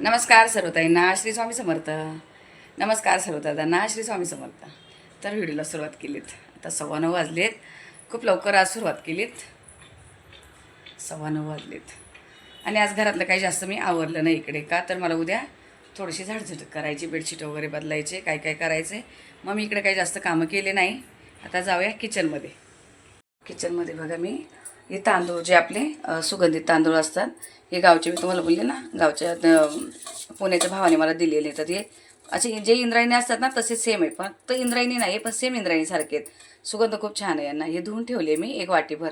नमस्कार सर्वताईंना श्री स्वामी समर्थ. नमस्कार सर्वताईंना श्री स्वामी समर्थ. तर व्हिडिओला सुरुवात केलीत. आता सव्वा नऊ वाजलेत. खूप लवकर आज सुरुवात केलीत. सव्वा नऊ वाजलेत. आणि आज घरातलं काही जास्त मी आवरलं नाही इकडे का तर मला उद्या थोडीशी झाडझट करायची बेडशीट वगैरे बदलायचे काय काय करायचे. मग मी इकडे काही जास्त कामं केले नाही. आता जाऊया किचनमध्ये किचनमध्ये बघा मी. हे तांदूळ जे आपले सुगंधित तांदूळ असतात हे गावचे मी तुम्हाला बोलले ना गावच्या पुण्याच्या भावाने मला दिलेले तर ते असे जे इंद्रायणी असतात ना तसे सेम आहे पण तर इंद्रायणी नाही पण सेम इंद्रायणीसारखे आहेत. सुगंध खूप छान आहे यांना. हे धुवून ठेवले मी एक वाटीभर.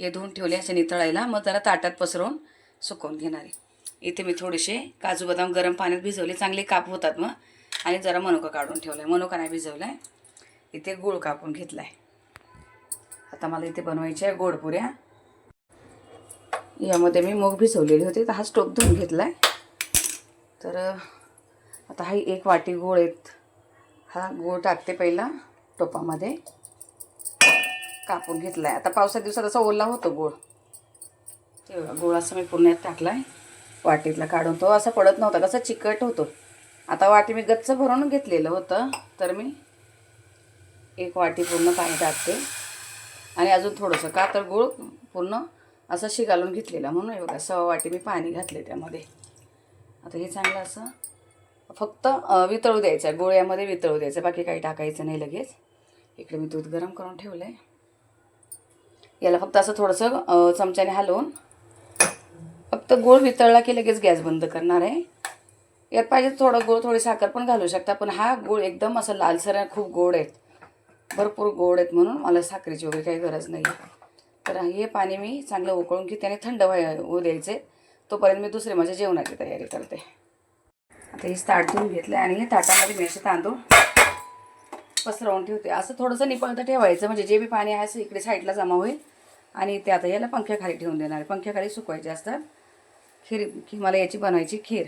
हे धुवून ठेवले असे नितळायला. मग जरा ताटात पसरवून सुकवून घेणार आहे. इथे मी थोडेसे काजू बदाम गरम पाण्यात भिजवले. चांगले काप होतात मग. आणि जरा मनुका काढून ठेवला आहे मनुका नाही भिजवला आहे इथे गूळ कापून घेतला आहे आता मला इथे बनवायच्या आहे गोडपुऱ्या यामध्ये मी मूग भिजवलेली होती तर हा स्टोप धुवून घेतला आहे तर आता हा एक वाटी गोळ आहेत. हा गोळ टाकते पहिला टोपामध्ये. कापून घेतला आहे आता पावसाच्या दिवसात असा ओला होतो गोळ ते गोळ असं मी पूर्ण यात टाकला आहे वाटीतला काढून तो असा पडत नव्हता कसा चिकट होतो. आता वाटी मी गच्च भरून घेतलेलं होतं तर मी एक वाटी पूर्ण पाणी टाकते. आणि अजून थोडंसं का तर गूळ पूर्ण असं शिगालून घेतलेला म्हणून हे बघा सवा वाटी मी पाणी घातले त्यामध्ये. आता हे चांगलं असं फक्त वितळू द्यायचं आहे. गोळ्यामध्ये वितळू द्यायचं बाकी काही टाकायचं नाही लगेच. इकडे मी दूध गरम करून ठेवलं आहे याला फक्त असं थोडंसं चमच्याने हलवून फक्त गोळ वितळला की लगेच गॅस बंद करणार आहे. यात पाहिजे थोडं गोळ थोडी साखर पण घालू शकता पण हा गोळ एकदम असं लालसर खूप गोड आहेत भरपूर गोड आहेत म्हणून मला साखरेची वगैरे काही गरज नाही तर हे पाणी मी चांगलं उकळून की त्याने थंड व्हाय होऊ द्यायचे. तोपर्यंत मी दुसरे माझ्या जेवणाची तयारी करते. आता हे ताट धुवून घेतलं आणि हे ताटामध्ये मी असे तांदूळ पसरवून ठेवते. असं थोडंसं निपळतं ठेवायचं म्हणजे जे बी पाणी आहे असं इकडे साईडला जमा होईल. आणि ते आता याला पंख्याखाली ठेवून देणार आहे. पंख्याखाली सुकवायचे असतात. खीर की मला याची बनवायची खीर.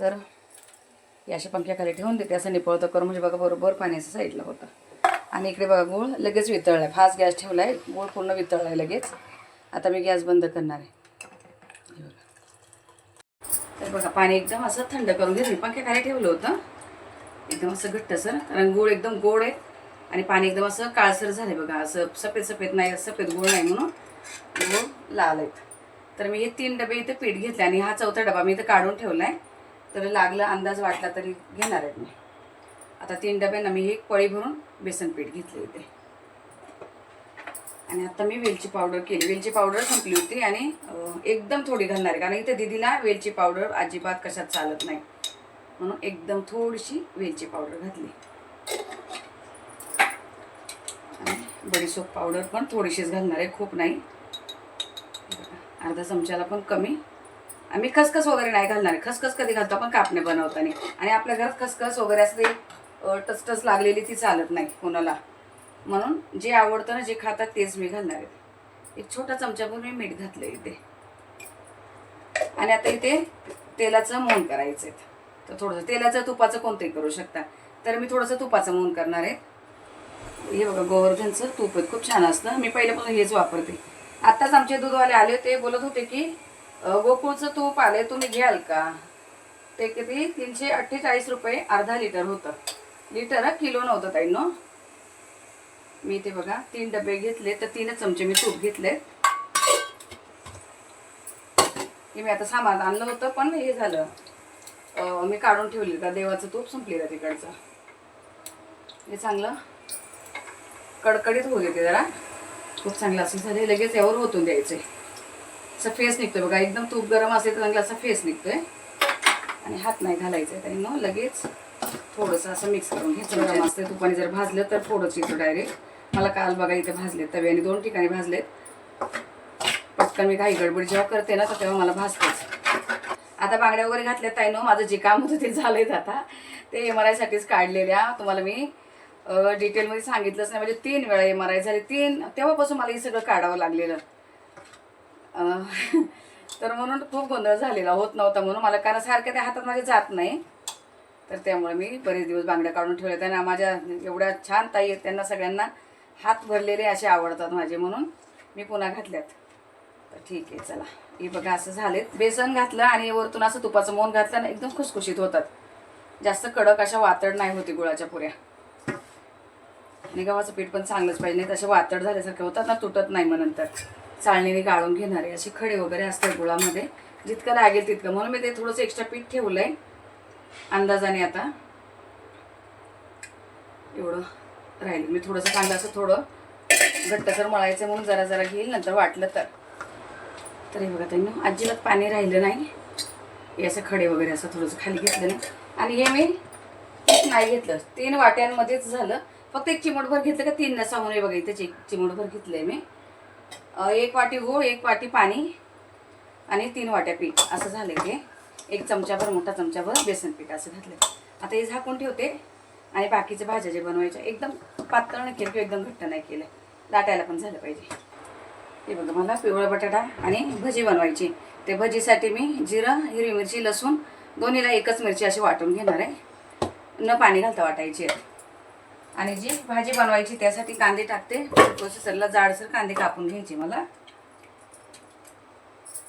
तर या अशा पंख्याखाली ठेवून देते. असं निपळतं करून म्हणजे बघा बरोबर पाणी असं साईडला होतं. आणि इकडे बघा गूळ लगेच वितळला आहे फास्ट गॅस ठेवला आहे गूळ पूर्ण वितळला आहे लगेच. आता मी गॅस बंद करणार आहे. तर बघा पाणी एकदम असं थंड करून घेतलं. पंख्याखाली ठेवलं होतं. एकदम असं घट्टसर कारण गूळ एकदम गोड आहे. आणि पाणी एकदम असं काळसर झालं बघा. असं सफेद सफेद नाही सफेद गोळ नाही म्हणून गूळ लाल आहेत. तर मी हे तीन डबे इथे पीठ घेतले आणि हा चौथा डबा मी इथं काढून ठेवला आहे तर लागलं अंदाज वाटला तरी घेणार आहेत मी. आता तीन डब्यांना मी एक पळी भरून बेसन पीठ घेतले होते. आणि आता मी वेलची पावडर केली. वेलची पावडर संपली होती आणि एकदम थोडी घालणार आहे. कारण इथे दिदीला वेलची पावडर अजिबात कशात चालत नाही. म्हणून एकदम थोडीशी वेलची पावडर घातली. आणि बडीशोप पावडर पण थोडीशीच घालणार आहे. खूप नाही. अर्धा चमच्याला पण कमी. आम्ही खसखस वगैरे नाही घालणार. आहे खसखस कधी घालतो? आपण कापणे बनवताना. आणि आपल्या घरात खसखस वगैरे असते टचटच लागलेली ती चालत नाही कोणाला. म्हणून जे आवडतं ना जे खातात तेच मी घालणार आहे. एक छोटा चमचाभर मी मीठ घातलं इथे. आणि आता इथे तेलाचं मोहन करायचं आहे तर थोडंसं तेलाचं तुपाचं कोणतंही करू शकता. तर मी थोडंसं तुपाचं मोहन करणार आहे. हे बघा गोवर्धनचं तूप आहे. खूप छान असतं. मी पहिल्यापासून हेच वापरते. आत्ताच आमचे दूधवाले आले होते बोलत होते की गोकुळचं तूप आलं तुम्ही घ्याल का? ते किती? तीनशे अठ्ठेचाळीस रुपये अर्धा लिटर होतं. लिटर किलो नव्हतं ताई नो? मी ते बघा तीन डबे घेतले तर तीनच चमचे मी तूप घेतले. हे मी आता सामान आणलं होतं पण हे झालं. मी काढून ठेवले का देवाचं तूप संपलेलं तिकडचं. हे चांगलं. कडकडीत होऊ देते जरा. खूप चांगलं असं झालं लगेच यावर ओतून द्यायचे. असं फेस निघतोय बघा. एकदम तूप गरम असेल तर चांगला असा फेस निघतोय. आणि हात नाही घालायचा आहे त्यांना लगेच. थोडंसं असं मिक्स करून हे गरम असते तुपाने जर भाजलं तर फोडच येतो डायरेक्ट मला काल बघा इथे भाजले तव्याने दोन ठिकाणी भाजलेत. पटकन मी काही गडबड जेव्हा करते ना तर तेव्हा मला भाजतेच. आता बांगड्या वगैरे घातल्या ताई नो माझं जे काम होतं ते झालंय आता. ते एम आर आयसाठीच काढलेल्या. तुम्हाला मी डिटेलमध्ये सांगितलंच नाही. म्हणजे तीन वेळा एम आर आय झाले. तीन तेव्हापासून मला हे सगळं काढावं लागलेलं. तर म्हणून खूप गोंधळ झालेला. होत नव्हता म्हणून मला कारण सारख्या त्या हातात माझ्या जात नाही. तर त्यामुळे मी बरेच दिवस बांगड्या काढून ठेवल्या. त्यांना माझ्या एवढ्या छान ताई आहेत त्यांना सगळ्यांना हात भरलेले असे आवडतात माझे म्हणून मी पुन्हा घातल्यात. तर ठीक आहे चला. हे बघा असं झाले बेसन घातलं आणि वरतून असं तुपाचं मोन घातलं आणि एकदम खुसखुशीत होतात. जास्त कडक अशा वातड नाही होती गुळाच्या पुऱ्या. आणि गव्हाचं पीठ पण चांगलंच पाहिजे नाही तसे वातड झाल्यासारखे होतात ना तुटत नाही मग नंतर. चाळणीने गाळून घेणारे असे खडे वगैरे असतात गुळामध्ये. जितकं लागेल तितकं. म्हणून मी ते थोडंसं एक्स्ट्रा पीठ ठेवलं आहे अंदाजाने आता. एवढं राहील. मी थोडंसं कांदा असं थोडं घट्टसर मळायचं म्हणून जरा जरा घेईल नंतर वाटलं तर. तर हे बघा त्यांनी अजिबात पाणी राहिलं नाही. हे असं खडे वगैरे असं थोडंसं खाली घेतलं नाही आणि हे मी नाही घेतलं. तीन वाट्यांमध्येच झालं. फक्त एक चिमटभर घेतलं का तीन नसा हे बघा इथे चिमटभर घेतलंय मी. एक वाटी गूळ एक वाटी पाणी आणि तीन वाट्या पीठ. असं झालं ते एक चमचाभर मोठा चमचाभर बेसन पीठ असं घातलं आता हे झाकून ठेवते आणि बाकीच्या भाज्या जे बनवायच्या एकदम पातळ नाही केलं किंवा एकदम घट्ट नाही केलं. दाटायला पण झालं पाहिजे. हे बघा मला पिवळा बटाटा आणि भजी बनवायची. ते भजीसाठी मी जिरं हिरवी मिरची लसूण दोन्हीला एकच मिरची अशी वाटून घेणार आहे. न पाणी घालता वाटायची आहे. आणि जी भाजी बनवायची त्यासाठी कांदे टाकते. प्रोसेसरला जाडसर कांदे कापून घ्यायचे मला.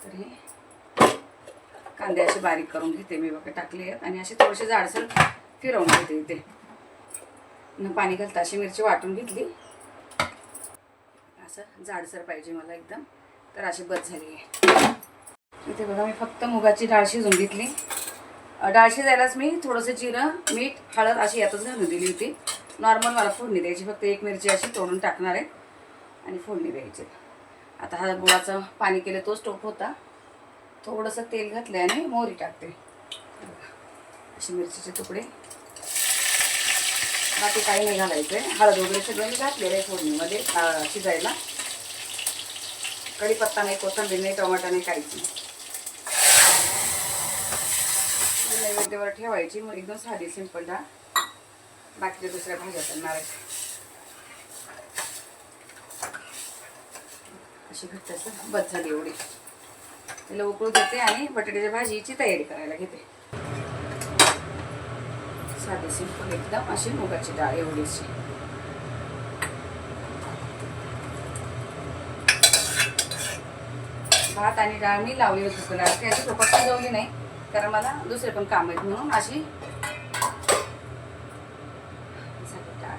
तर हे कांदे असे बारीक करून घेते मी बघा टाकले आहेत आणि असे थोडेसे जाडसर फिरवून घेते इथे. न पाणी घालता अशी मिरची वाटून घेतली. असं जाडसर पाहिजे मला एकदम. तर अशी बस झाली आहे. इथे बघा मी फक्त मुगाची डाळ शिजून घेतली. डाळ शिजायलाच मी थोडंसं जिरं मीठ हळद अशी यातच घालून दिली होती. नॉर्मल मला फोडणी द्यायची फक्त एक मिरची अशी तोडून टाकणार आहे. आणि फोडणी द्यायची. आता हा गुळाचं पाणी केलं तोच टोप होता. थोडंसं तेल घातलं आणि मोहरी टाकते. असे मिरचीचे तुकडे. बाकी काही नाही घालायचं आहे हळद वगैरे सगळं मी घातलेलं आहे फोडणीमध्ये शिजायला. कढीपत्ता नाही कोथंबीर नाही टोमॅटो नाही काहीच नाही. नैवेद्यावर ठेवायची. मग एकदम साधी सिंपल डाळ. बाकीच्या दुसऱ्या भाज्या करणार आहे अशी घट्ट असं बस झाली एवढी. त्याला उकळू देते आणि बटाट्याच्या भाजीची तयारी करायला घेते. साधी सिंपल एकदम अशी मुगाची डाळ एवढीशी. भात आणि डाळ मी लावली होती कुणाला त्याची काही खूपच शिजवली नाही कारण मला दुसरे पण काम आहेत म्हणून अशी शिमणी डाळ.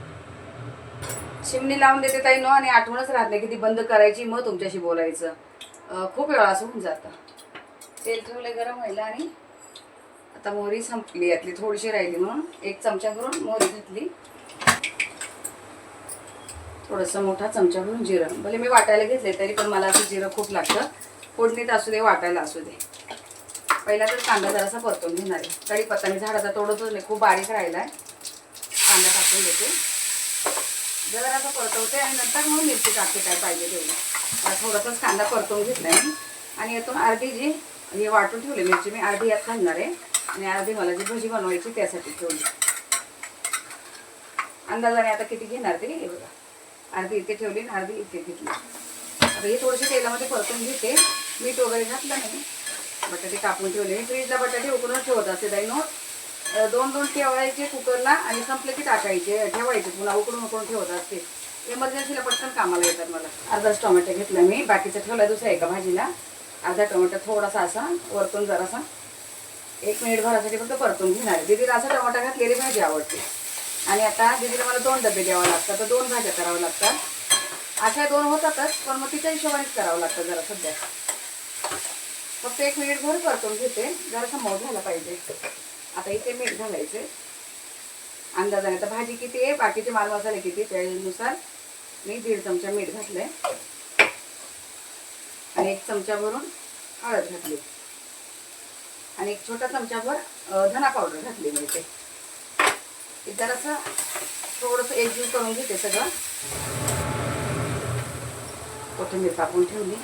चिमणी लावून देते ताई नो आणि आठवणच राहत नाही की ती बंद करायची मग तुमच्याशी बोलायचं. खूप वेळा असं होऊन जातं. तेल थोडे गरम व्हायला आणि आता मोहरी संपली यातली थोडीशी राहिली म्हणून. एक चमचा भरून मोहरी घेतली. थोडंसं मोठा चमचा भरून जिरं. भले मी वाटायला घेतले तरी पण मला असं जिरं खूप लागतं. फोडणीत असू दे वाटायला असू दे. पहिला तर कांदा जरासा परतून घेणार आहे. कढीपत्ता मी झाडाचा तोडतच नाही खूप बारीक राहिला आहे कांदा टाकून देते जरासा परतवते आणि नंतर मग मिरची टाकते काय पाहिजे तेवढं. थोडासाच कांदा परतून घेतला मी. आणि यातून अर्धी जी हे वाटून ठेवली मिरची मी अर्धी यात घालणार आहे. आणि अर्धी मला जी भजी बनवायची त्यासाठी ठेवली अंदाजाने आता किती घेणार ते हे बघा. अर्धी इथे ठेवली आणि अर्धी इथे घेतली. आता हे थोडीशी तेलामध्ये परतून घेते. मीठ वगैरे घातलं नाही. बटाटे कापून ठेवले. मी फ्रीजला बटाटे उकडून ठेवत असते. ताई नोट दोन दोन ठेवायचे कुकरला आणि संपले की टाकायचे ठेवायचे. पुन्हा उकडून उकडून ठेवत असते. इमर्जन्सीला पटकन कामाला येतात मला. अर्धाच टोमॅटो घेतला मी बाकीचं ठेवला दुसऱ्या एका भाजीला. अर्धा टोमॅटो थोडासा असा वरतून जरासा. एक मिनिट भरासाठी फक्त परतून घेणार आहे. दीदीला असं टोमॅटो घातलेली भाजी आवडते. आणि आता दीदीला मला दोन डबे द्यावं लागतात तर दोन भाज्या कराव्या लागतात. अशा दोन होतातच पण मग तिच्या हिशोबानेच करावं लागतं जरा सध्या. फक्त एक मिनिट भर परतून घेते. जरासा मऊ झाला पाहिजे. आता इथे मीठ घालायचे अंदाजाने. तर भाजी किती आहे? बाकीचे माल मसाले किती त्यानुसार मी दीड चमचा मीठ घातलंय. आणि एक चमचा भरून हळद घातली. आणि एक छोटा चमचाभर धना पावडर घातली मी ते जरासं थोडंसं एकजीव करून घेते सगळं. कोथिंबीर कापून ठेवली.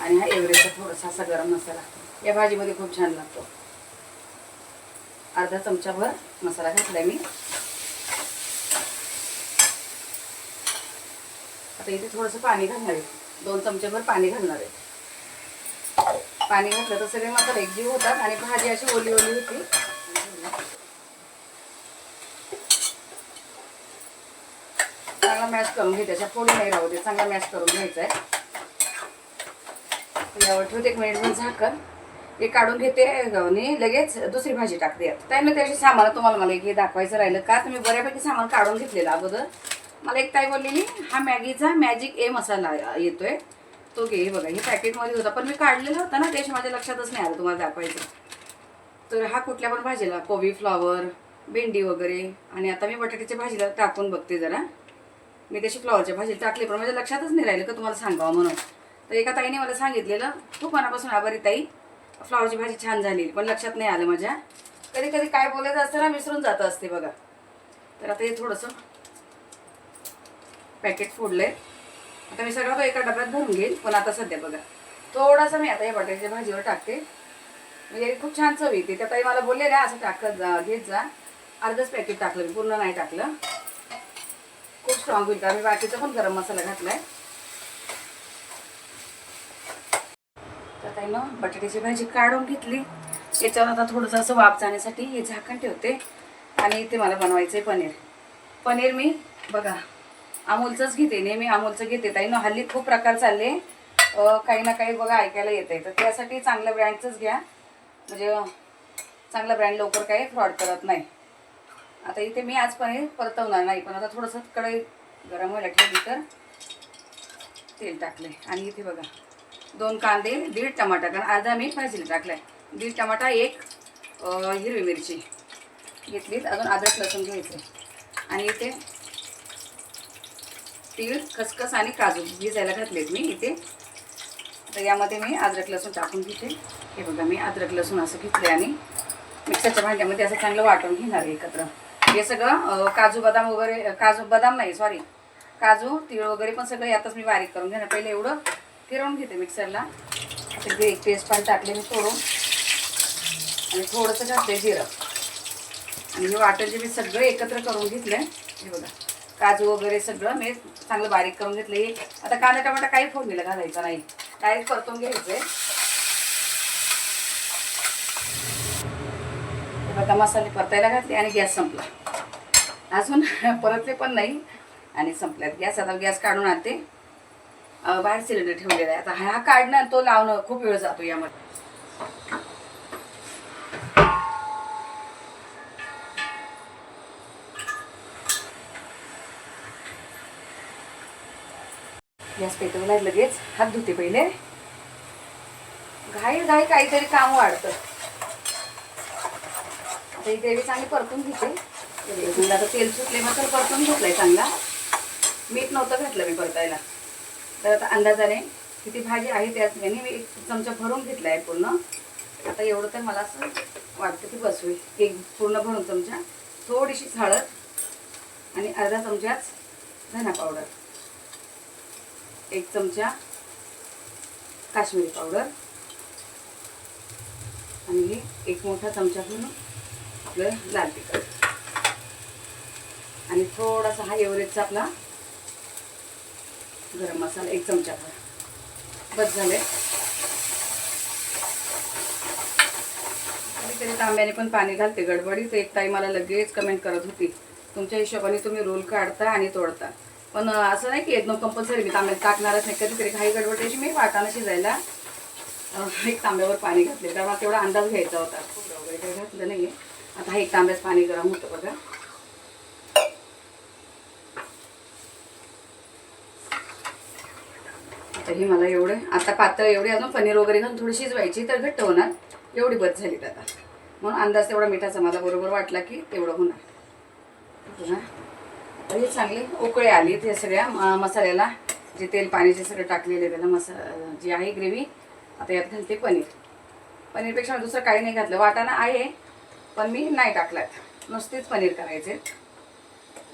आणि हा एव्हरेजचा थोडासा असा गरम मसाला. या भाजीमध्ये खूप छान लागतो. अर्धा चमचाभर मसाला घातला मी. आता इथे थोडंसं पाणी घालणार आहे. दोन चमचेभर पाणी घालणार आहे. पाणी घातलं तर सगळे मसाले एकजीव होतात आणि भाजी अशी ओली ओली होती. चांगला मॅश करून घे त्याच्या फोडी नाही राहू दे चांगला मॅश करून घ्यायचा आहे. यावर ठेवते एक मिनिट झाकण. हे काढून घेते आणि लगेच दुसरी भाजी टाकते यात. ताई त्याची सामान तुम्हाला मला एक हे दाखवायचं राहिलं का? तुम्ही बऱ्यापैकी सामान काढून घेतलेलं अगोदर. मला एक ताई बोललेली हा मॅगीचा मॅजिक ए मसाला येतोय. तो घे हे बघा हे पॅकेटमध्ये होता. पण मी काढलेला होता ना त्याच्या माझ्या लक्षातच नाही आलं तुम्हाला दाखवायचं. तर हा कुठल्या पण भाजीला कोबी फ्लॉवर भेंडी वगैरे आणि आता मी बटाट्याच्या भाजीला टाकून बघते जरा. मी त्याची फ्लॉवरच्या भाजीला टाकली पण माझ्या लक्षातच नाही राहिलं का तुम्हाला सांगावं म्हणून. तर एका ताईने मला सांगितलेलं खूप मनापासून आभारी ताई. फ्लॉवरची भाजी छान झाली. पण लक्षात नाही आलं माझ्या. कधी कधी काय बोलायचं असतं ना विसरून जात असते बघा. तर आता हे थोडंसं पॅकेट फोडलंय. आता मी सगळं तो एका डब्यात भरून घेईल पण आता सध्या बघा. थोडासा मी आता या बटाट्याच्या भाजीवर टाकते. म्हणजे खूप छान चव येते. त्या ताई मला बोलले ना असं टाकत जा घेत जा. अर्धच पॅकेट टाकलं मी पूर्ण नाही टाकलं. खूप स्ट्रॉंग होईल कारण मी बाकीचा पण गरम मसाला घातलाय. आहे ना बटाट्याची भाजी काढून घेतली. याच्यावर आता थोडंसं असं वाफ जाण्यासाठी हे झाकण ठेवते. आणि इथे मला बनवायचं आहे पनीर. पनीर मी बघा अमूलचंच घेते. नेहमी अमूलचं घेते. ताई ना हल्ली खूप प्रकार चालले. काही ना काही बघा ऐकायला येत आहे तर त्यासाठी चांगल्या ब्रँडचंच घ्या. म्हणजे चांगला ब्रँड लवकर काही फ्रॉड करत नाही. आता इथे मी आज पनीर परतवणार नाही पण आता थोडंसं कढई गरम व्हायला ठेवली तर तेल टाकले आणि इथे बघा दोन कांदे दीड टमाटा कारण अर्धा मी भाजीला टाकलाय. दीड टमाटा एक हिरवी मिरची घेतलीत. अजून अद्रक लसूण घ्यायचं आणि इथे तीळ खसखस आणि काजू भिजायला घातलेत मी इथे. तर यामध्ये मी अद्रक लसूण टाकून घेते. हे बघा मी अद्रक लसूण असं घेतले आणि मिक्सरच्या भांड्यामध्ये असं चांगलं वाटून घेणार आहे एकत्र. हे सगळं काजू बदाम वगैरे काजू बदाम नाही सॉरी काजू तीळ वगैरे पण सगळं यातच मी बारीक करून घेणार. पहिले एवढं फिरवून घेते मिक्सरला. आता ते पेस्ट टाकले मी तोडून आणि थोडंसं घातले जिरं. आणि हे वाटण जे मी सगळं एकत्र करून घेतलं हे बघा. काजू वगैरे सगळं मी चांगलं बारीक करून घेतलं हे आता कांदा टमाटा काही फोडणीला घालायचा नाही. डायरेक्ट परतून घ्यायचं आहे बघा मसाले परतायला घातले आणि गॅस संपला. अजून परतले पण नाही आणि संपल्यात गॅस आता गॅस काढून आणते. बाहेर सिलेंडर ठेवलेला आहे. आता हा काढणं तो लावणं खूप वेळ जातो यामध्ये. गॅस पेटवला लगेच. हात धुते पहिले. घाई घाई काहीतरी काम वाढतं. आता ही ग्रेव्ही चांगली परतून घेते. आता तेल सुटले मग तर परतून घेतलंय चांगला. मीठ नव्हतं घातलं मी परतायला. तर आता अंदाजाने किती भाजी आहे त्यात याने मी एक चमचा भरून घेतला आहे पूर्ण. आता एवढं तर मला असं वाटतं की बस एक पूर्ण भरून चमचा थोडीशी हळद आणि अर्धा चमचाच धना पावडर एक चमचा काश्मीरी पावडर आणि हे एक मोठा चमचा घेऊन आपलं लाल तिखट. आणि थोडासा हा एव्हरेजचा आपला गरम मसाला एक चमचा बस झाले कधीतरी तांब्याने पण पाणी घालते. गडबडीत एक ताई मला लगेच कमेंट करत होती. तुमच्या हिशोबाने तुम्ही रोल काढता आणि तोडता. पण असं नाही की एकदम कंपल्सरी मी तांब्यात टाकणारच नाही. कधीतरी घाई गडबडीची मी वाटाणा शिजायला एक तांब्यावर पाणी घातले. तर मला तेवढा अंदाज घ्यायचा होता. वगैरे काही घातलं नाही आता हे एक तांब्यात पाणी गरम होतं बघा. आता ही मला एवढे आता पातळ एवढी अजून पनीर वगैरे घालून थोडी शिजवायची तर घट्ट होणार. एवढी बस झाली आता. म्हणून अंदाज तेवढा मिठाचा मला बरोबर वाटला की तेवढं होणार. पुन्हा तर हे चांगले उकळे आली ते सगळ्या म- मसाल्याला. जे तेल पाणी जे सगळं टाकलेले त्याला मसा जी आहे ग्रेव्ही आता यात घालते पनीर. पनीरपेक्षा दुसरं काही नाही घातलं. वाटाणा आहे पण मी नाही टाकलात नुसतेच पनीर करायचे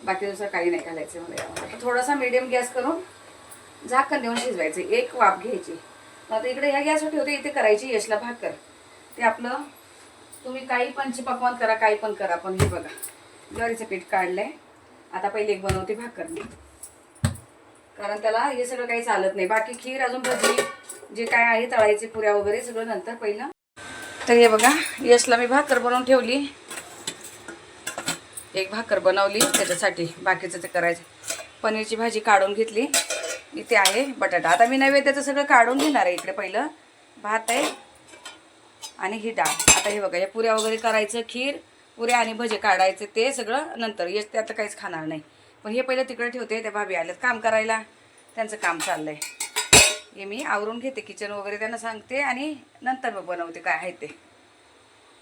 बाकी दुसरं काही नाही घालायचं मला थोडासा मिडियम गॅस करून झाकण देऊन शिजवायचं. एक वाफ घ्यायची. मग आता इकडे ह्या गॅसवर ठेवते इथे करायची यशला भाकर. ते आपलं तुम्ही काही पण पकवान करा काही पण करा. पण हे बघा ज्वारीचं पीठ काढलंय. आता पहिले एक बनवते भाकर. मी कारण त्याला हे सगळं काही चालत नाही. बाकी खीर अजून भजी जे काय आहे तळायचे पुऱ्या वगैरे सगळं नंतर पहिलं. तर हे बघा यशला मी भाकर बनवून ठेवली. एक भाकर बनवली त्याच्यासाठी. बाकीचं ते करायचं. पनीरची भाजी काढून घेतली. इथे आहे बटाटा. आता मी नैवेद्याचं सगळं काढून घेणार आहे इकडे पहिलं. भात आहे आणि ही डाळ. आता हे बघा हे पुऱ्या वगैरे करायचं खीर पुऱ्या आणि भजे काढायचे ते सगळं नंतर. यश ते आता काहीच खाणार नाही. पण हे पहिलं तिकडे ठेवते त्या भाभी आल्यात काम करायला. त्यांचं काम चाललंय. हे मी आवरून घेते किचन वगैरे त्यांना सांगते आणि नंतर मग बनवते काय आहे ते.